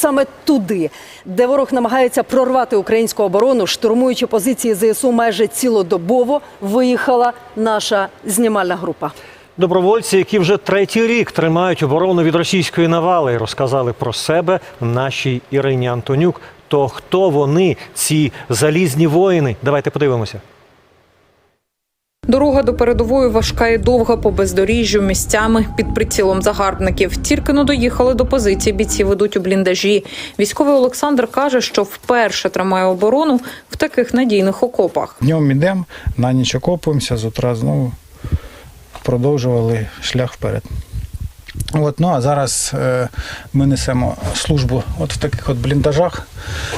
Саме туди, де ворог намагається прорвати українську оборону, штурмуючи позиції ЗСУ майже цілодобово, виїхала наша знімальна група. Добровольці, які вже третій рік тримають оборону від російської навали, розказали про себе нашій Ірині Антонюк. То хто вони, ці залізні воїни? Давайте подивимося. Дорога до передової важка і довга по бездоріжжю місцями під прицілом загарбників. Тільки но доїхали до позиції. Бійці ведуть у бліндажі. Військовий Олександр каже, що вперше тримає оборону в таких надійних окопах. Днем ідемо, на ніч окопуємося, з утра знову продовжували шлях вперед. От, ну а зараз е, ми несемо службу от в таких от бліндажах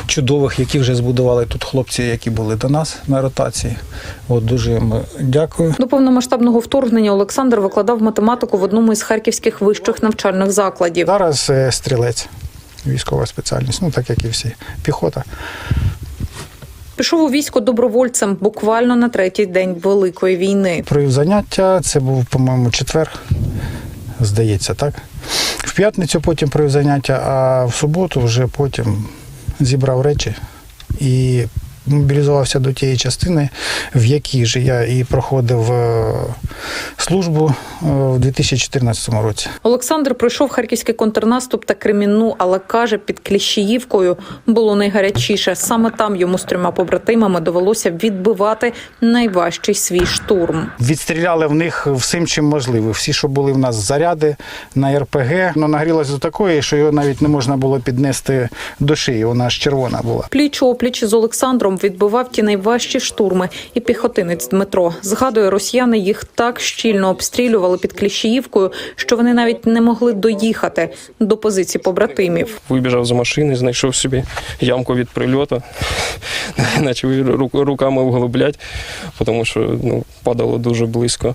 чудових, які вже збудували тут хлопці, які були до нас на ротації. От дуже їм дякую. До повномасштабного вторгнення Олександр викладав математику в одному із харківських вищих навчальних закладів. Зараз е, стрілець, військова спеціальність, ну так як і всі, піхота. Пішов у військо добровольцем буквально на третій день великої війни. Провів заняття, це був, по-моєму, четвер, здається, так. В п'ятницю потім провів заняття, а в суботу вже потім зібрав речі і мобілізувався до тієї частини, в якій же я і проходив е, службу е, в 2014 році. Олександр пройшов харківський контрнаступ та Кремінну, але каже, під Кліщіївкою було найгарячіше. Саме там йому з трьома побратимами довелося відбивати найважчий свій штурм. Відстріляли в них всім, чим можливо. Всі, що були в нас заряди на РПГ, воно нагрілося до такої, що його навіть не можна було піднести до шиї. Вона аж червона була. Пліч опліч з Олександром відбивав ті найважчі штурми. І піхотинець Дмитро згадує, росіяни їх так щільно обстрілювали під Кліщіївкою, що вони навіть не могли доїхати до позицій побратимів. Вибіжав з машини, знайшов собі ямку від прильоту, ру- руками вглублять, тому що ну, падало дуже близько.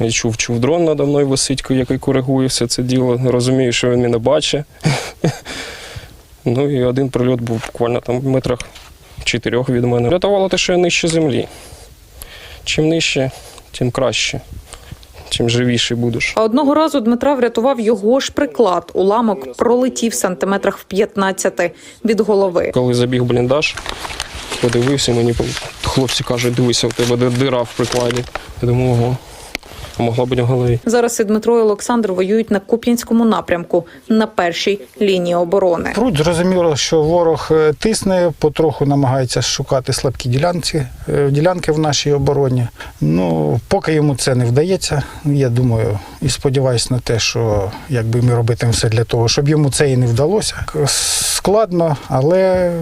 Я чув, чув дрон надо мною висить, який коригує все це діло. Розумію, що він мене бачить. Ну і один прильот був буквально там в метрах чотирьох від мене. Рятувало те, що я нижче землі. Чим нижче, тим краще, Чим живіший будеш. А одного разу Дмитра врятував його ж приклад. Уламок пролетів сантиметрах в 15 від голови. Коли забіг в бліндаж, подивився, мені хлопці кажуть, дивися, в тебе дира в прикладі. Я думаю, ого, могла бути в голові. Зараз і Дмитро і Олександр воюють на Куп'янському напрямку на першій лінії оборони. Пруть, зрозуміло, що ворог е, тисне, потроху намагається шукати слабкі ділянки, е, ділянки в нашій обороні. Ну, поки йому це не вдається, я думаю і сподіваюся на те, що якби ми робитимемо все для того, щоб йому це і не вдалося. Складно, але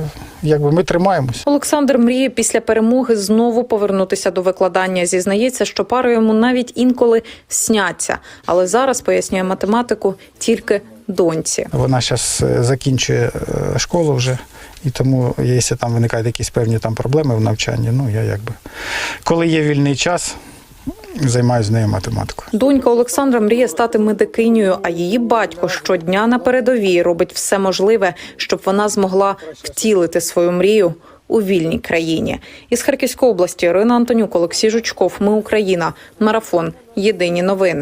якби ми тримаємось. Олександр мріє після перемоги знову повернутися до викладання. Зізнається, що пари йому навіть інколи сняться. Але зараз пояснює математику тільки доньці. Вона зараз закінчує е, школу вже, і тому, якщо там виникають якісь певні там проблеми в навчанні, ну я якби коли є вільний час, займаюся з нею математикою. Донька Олександра мріє стати медикинею, а її батько щодня на передовій робить все можливе, щоб вона змогла втілити свою мрію у вільній країні. Із Харківської області Ірина Антонюк, Олексій Жучков. Ми Україна. Марафон. Єдині новини.